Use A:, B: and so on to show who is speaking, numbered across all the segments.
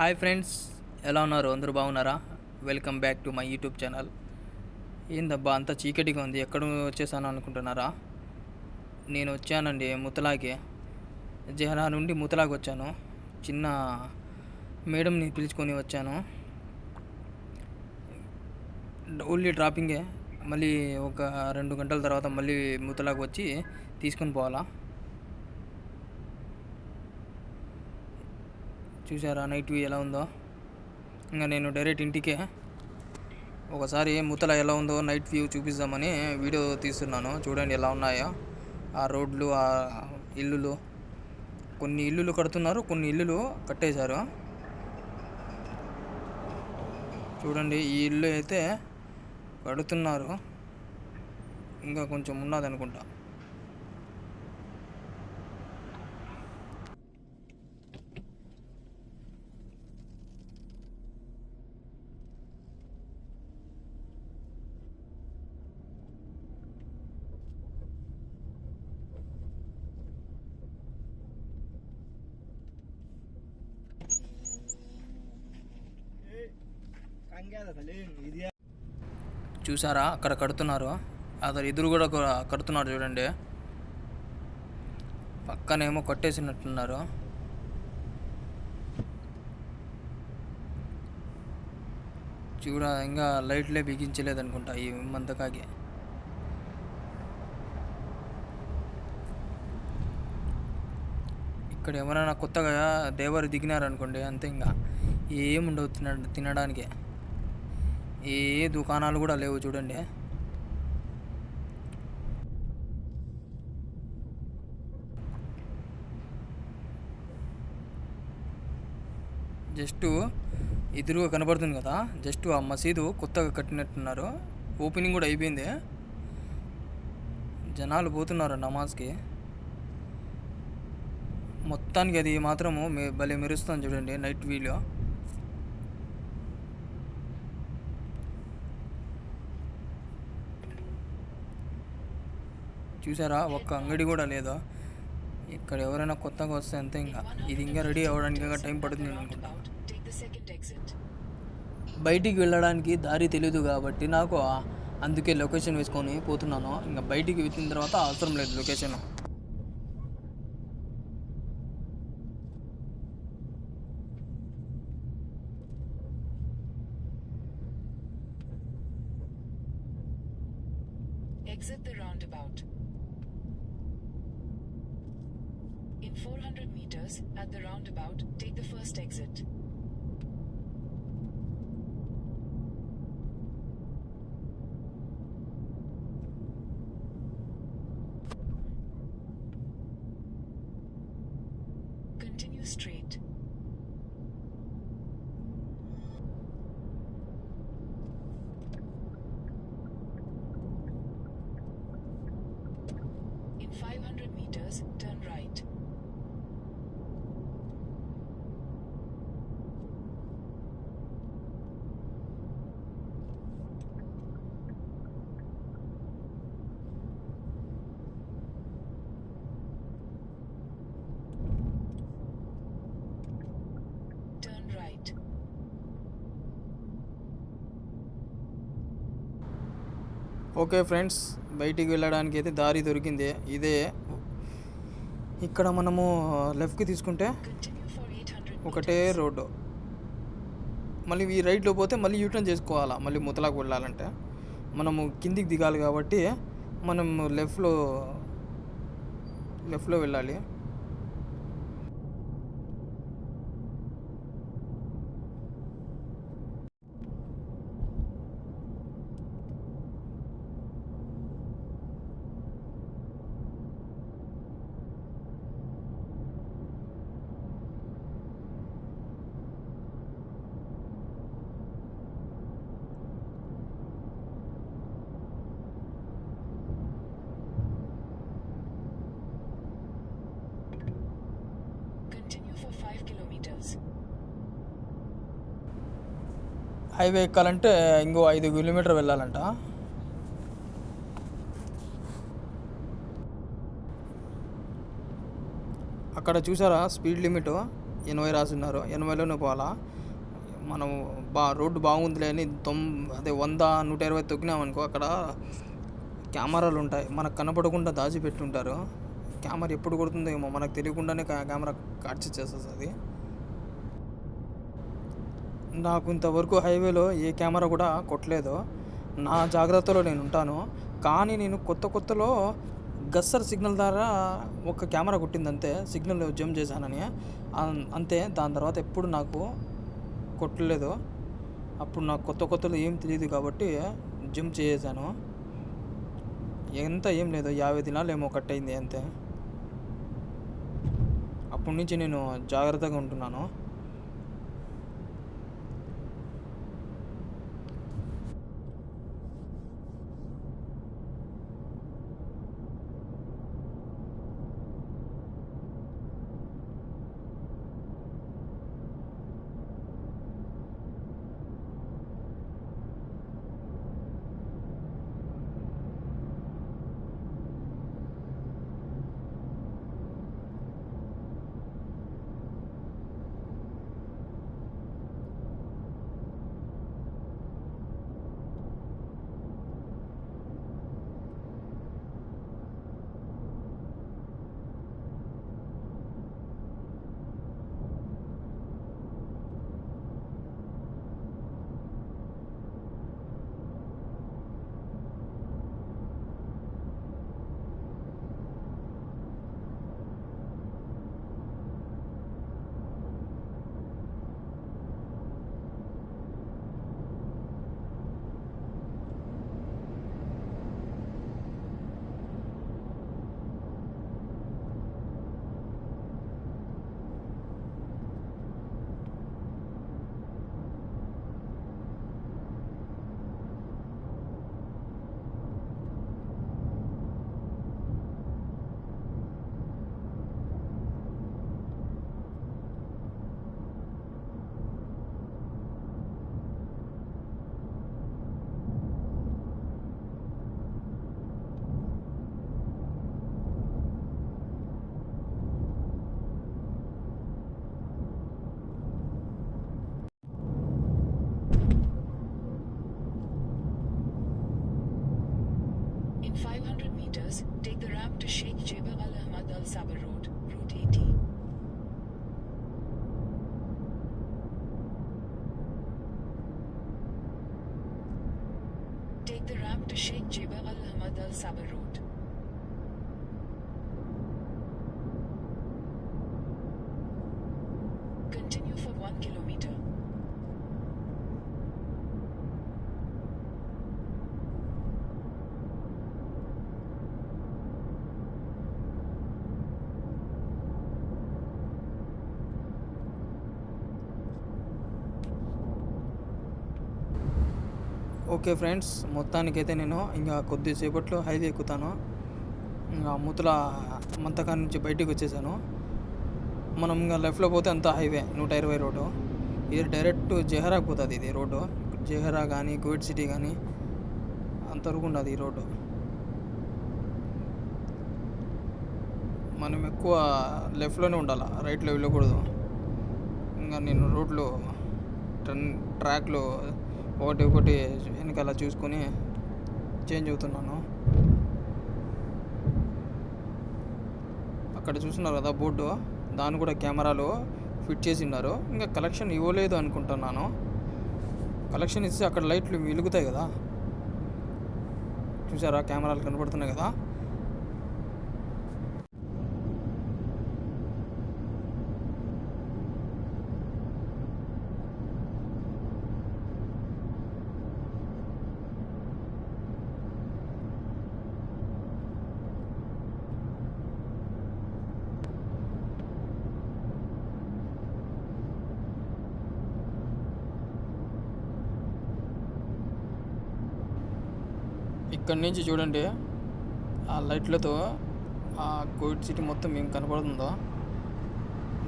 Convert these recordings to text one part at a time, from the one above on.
A: Hi friends ఎలా ఉన్నారు? అందరూ బాగున్నారా? Welcome back to my YouTube channel. ఏందబ్బా అంత చీకటిగా ఉంది. ఎక్కడ వచ్చేసాను అనుకుంటున్నారా? నేను వచ్చానండి ముతలాకి జహరా నుండి ముతలాకి వచ్చాను. చిన్న మేడంని పిలుచుకొని వచ్చాను. ఓన్లీ డ్రాపింగే. మళ్ళీ ఒక రెండు గంటల తర్వాత మళ్ళీ ముతలాకి వచ్చి తీసుకొని పోవాలా? చూసారా నైట్ వ్యూ ఎలా ఉందో? ఇంకా నేను డైరెక్ట్ ఇంటికే. ఒకసారి ముతల ఎలా ఉందో నైట్ వ్యూ చూపిద్దామని వీడియో తీస్తున్నాను. చూడండి ఎలా ఉన్నాయో. ఆ రోడ్లు ఆ ఇల్లులు. కొన్ని ఇల్లులు కడుతున్నారు కొన్ని ఇల్లులు కట్టేశారు. చూడండి ఈ ఇల్లు అయితే కడుతున్నారు. ఇంకా కొంచెం ఉన్నది అనుకుంటా చూసారా అక్కడ కడుతున్నారు. అతను ఎదురు కూడా కడుతున్నారు చూడండి. పక్కనేమో కొట్టేసినట్టున్నారు. చూడ ఇంకా లైట్లే బిగించలేదు అనుకుంటా ఈ మంతకాకి ఇక్కడ ఎవరైనా కొత్తగా దేవరు దిగినారనుకోండి అంతే ఇంకా. ఏముండవు తిన తినడానికి. ఏ దుకాణాలు కూడా లేవు చూడండి. జస్ట్ ఎదురుగా కనబడుతుంది కదా జస్ట్ ఆ మసీదు కొత్తగా కట్టినట్టున్నారు. ఓపెనింగ్ కూడా అయిపోయింది. జనాలు పోతున్నారు నమాజ్కి. మొత్తానికి అది మాత్రము భలే మెరుస్తుంది చూడండి నైట్ వీలో. చూసారా? ఒక్క అంగడి కూడా లేదు? ఇక్కడ ఎవరైనా కొత్తగా వస్తే అంతే ఇంకా. ఇది ఇంకా రెడీ అవ్వడానికి ఇంకా టైం పడుతుంది అనుకుంటా. బయటికి వెళ్ళడానికి దారి తెలియదు కాబట్టి నాకు అందుకే లొకేషన్ వేసుకొని పోతున్నాను. ఇంకా బయటికి వెళ్ళిన తర్వాత అవసరం లేదు location.
B: Exit the roundabout. 400 meters, at the roundabout, take the first exit. Continue straight.
A: Okay friends బయటికి వెళ్ళడానికి అయితే దారి దొరికింది. ఇదే. ఇక్కడ మనము లెఫ్ట్కి తీసుకుంటే ఒకటే రోడ్డు. మళ్ళీ ఈ రైట్లో పోతే మళ్ళీ యూటర్న్ చేసుకోవాలా? మళ్ళీ ముతలాకు వెళ్ళాలంటే. మనము కిందికి దిగాలి కాబట్టి మనం లెఫ్ట్లో లెఫ్ట్లో వెళ్ళాలి. హైవే ఎక్కాలంటే ఇంకో ఐదు కిలోమీటర్ వెళ్ళాలంట. అక్కడ చూసారా స్పీడ్ లిమిట్? ఎనభై రాసున్నారు ఎనభైలోనే పోవాలా? మనం బా రోడ్డు బాగుందిలే అని తొం అదే వంద నూట ఇరవై తొక్కినామనుకో అక్కడ కెమెరాలు ఉంటాయి. మనకు కనపడకుండా దాచిపెట్టుంటారు. కెమెరా ఎప్పుడు కొడుతుందో ఏమో మనకు తెలియకుండానే కెమెరా క్యాప్చర్ చేస్తుంది అది నాకు ఇంతవరకు హైవేలో ఏ కెమెరా కూడా కొట్టలేదు. నా జాగ్రత్తలో నేను ఉంటాను. కానీ నేను కొత్త కొత్తలో గస్సర్ సిగ్నల్ ద్వారా ఒక కెమెరా కొట్టింది అంతే సిగ్నల్ జంప్ చేశానని. అన్- అంతే దాని తర్వాత ఎప్పుడు నాకు కొట్టలేదు. అప్పుడు నాకు కొత్త కొత్తలో ఏం తెలియదు కాబట్టి జంప్ చేసాను ఎంత ఏం లేదు యాభై దినాలు ఏమో కట్ అయింది అంతే. అప్పటి నుంచి నేను జాగ్రత్తగా ఉంటున్నాను.
B: Take the ramp to Sheikh Jaber Al Ahmad Al Sabah Road, Route 80. Take the ramp to Sheikh Jaber Al Ahmad Al Sabah Road.
A: Okay friends మొత్తానికైతే నేను ఇంకా కొద్దిసేపట్లో హైవే ఎక్కుతాను. ఇంకా ముతుల మంతకా నుంచి బయటికి వచ్చేసాను. మనం ఇంకా లెఫ్ట్లో పోతే అంతా హైవే నూట ఇరవై రోడ్డు. ఇది డైరెక్ట్ జెహరాకి పోతుంది ఇది రోడ్డు. జెహరా కానీ కోవిడ్ సిటీ కానీ అంతవరకు ఉండదు ఈ రోడ్డు. మనం ఎక్కువ లెఫ్ట్లోనే ఉండాలి రైట్లో వెళ్ళకూడదు. ఇంకా నేను రోడ్లు ట్రన్ ట్రాక్లో ఒకటి ఒకటి వెనకాల చూసుకొని చేంజ్ అవుతున్నాను. అక్కడ చూస్తున్నారు కదా బోర్డు దాన్ని కూడా కెమెరాలు ఫిట్ చేసి ఉన్నారు ఇంకా కలెక్షన్ ఇవ్వలేదు అనుకుంటున్నాను. కలెక్షన్ ఇస్తే అక్కడ లైట్లు వెలుగుతాయి కదా. చూసారా? కెమెరాలు కనబడుతున్నాయి కదా. ఇక్కడి నుంచి చూడండి ఆ లైట్లతో ఆ కోవిడ్ సిటీ మొత్తం ఏం కనపడుతుందో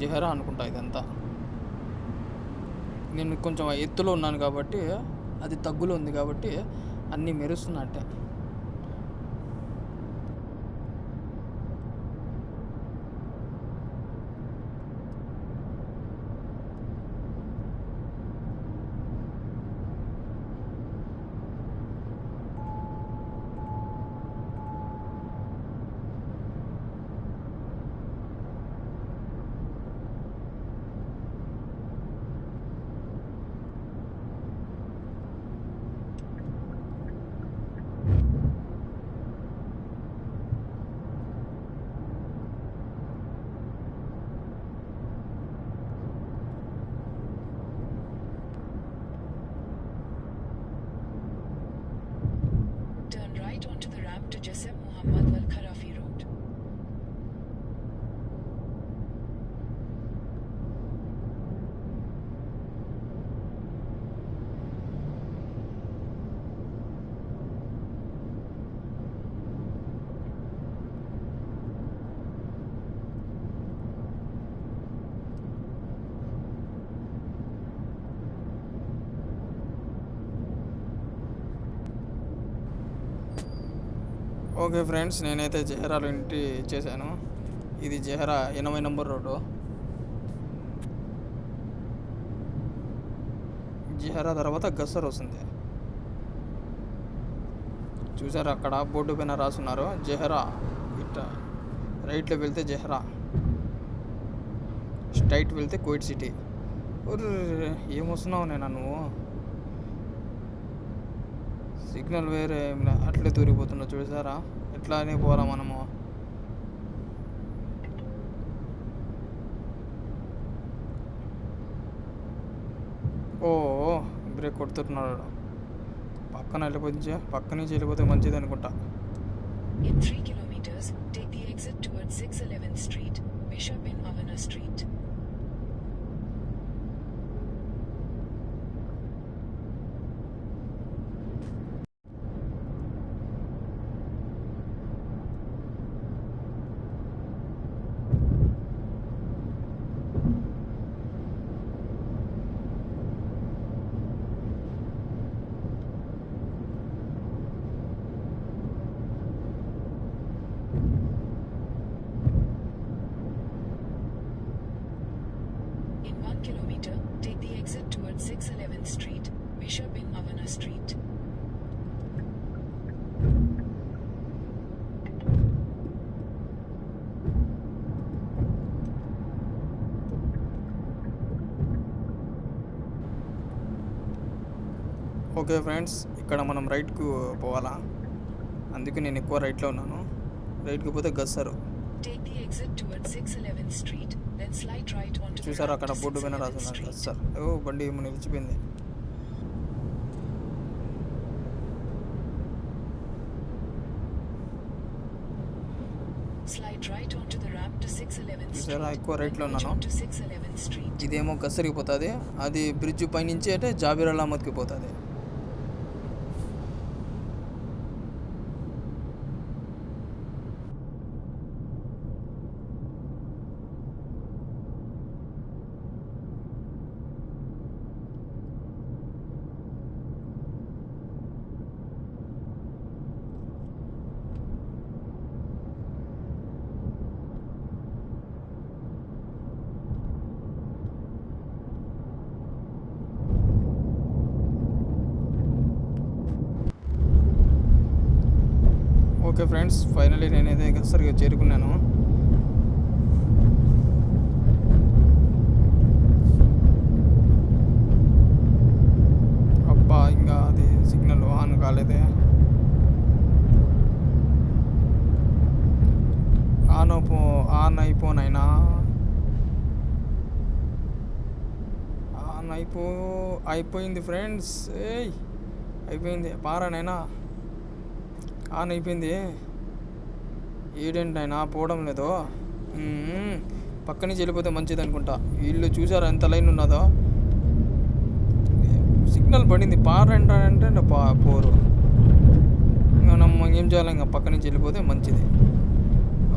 A: జెహరా అనుకుంటా ఇదంతా. నేను కొంచెం ఎత్తులో ఉన్నాను కాబట్టి అది తగ్గులో ఉంది కాబట్టి అన్నీ మెరుస్తున్నట్టే. ఓకే ఫ్రెండ్స్ నేనైతే జహరాలు ఇంటి చేశాను. ఇది జెహరా ఎనభై నంబర్ రోడ్డు. జహరా తర్వాత గస్సర్ వస్తుంది. చూసారు అక్కడ బోర్డు పైన రాసున్నారు జహరా ఇట్ట రైట్లో వెళ్తే జెహరా. స్ట్రైట్ వెళ్తే కోయిట్ సిటీ. ఏమొస్తున్నావు నేను నువ్వు? సిగ్నల్ వేరే అట్లే తూరిపోతున్నా చూసారా ఎట్లానే పోరా మనము. ఓ బ్రేక్ కొడుతున్నాడు పక్కన వెళ్ళిపోతే పక్క నుంచి వెళ్ళిపోతే మంచిది అనుకుంటా.
B: In 3 kilometers, take the exit towards 611th Street, Bishop bin Avana Street. In 1 kilometer, take the exit towards 611th Street, Bishop bin Avana Street.
A: Okay friends ఇక్కడ మనం రైట్కు పోవాలా? అందుకే నేను ఎక్కువ రైట్లో ఉన్నాను. రైట్కి పోతే గస్సరు.
B: Take the exit towards 611th Street, then slide right onto the
A: చూసారు అక్కడ బోర్డు పైన
B: 611th
A: రాసున్నారు?
B: Street.
A: గస్సర్. ఓ బండి ఏమో నిలిచిపోయింది.
B: Slide right onto the ramp to 611th Street.
A: చూసారా? ఎక్కువ రైట్లో ఉన్నాను.
B: onto 611th Street.
A: ఇదేమో గస్సరికి పోతుంది. అది బ్రిడ్జ్ పైనుంచి అంటే జాబీర్ పోతుంది. ఓకే ఫ్రెండ్స్ ఫైనలీ నేనైతే సరిగ్గా చేరుకున్నాను. అబ్బా ఇంకా అది సిగ్నల్ ఆన్ కాలేదే. ఆన్ అయిపో ఆన్ అయిపోనైనా. ఆన్ అయిపో అయిపోయింది ఫ్రెండ్స్. ఏయ్ అయిపోయింది. పారానైనా ఆన్ అయిపోయింది. ఏడేంటి ఆయన పోవడం లేదు. మ్మ్. పక్క నుంచి వెళ్ళిపోతే మంచిది అనుకుంటా. వీళ్ళు చూసారా ఎంత లైన్ ఉన్నదో? సిగ్నల్ పడింది. పారంట అంటే పా పోరు. మనం ఏం చేయాలి? ఇంకా పక్క నుంచి వెళ్ళిపోతే మంచిది.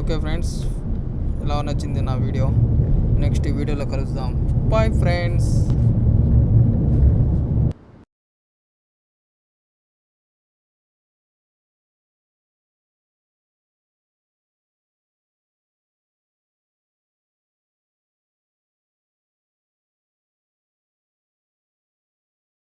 A: ఓకే ఫ్రెండ్స్ ఎలా నచ్చింది నా వీడియో? నెక్స్ట్ వీడియోలో కలుద్దాం. Bye friends.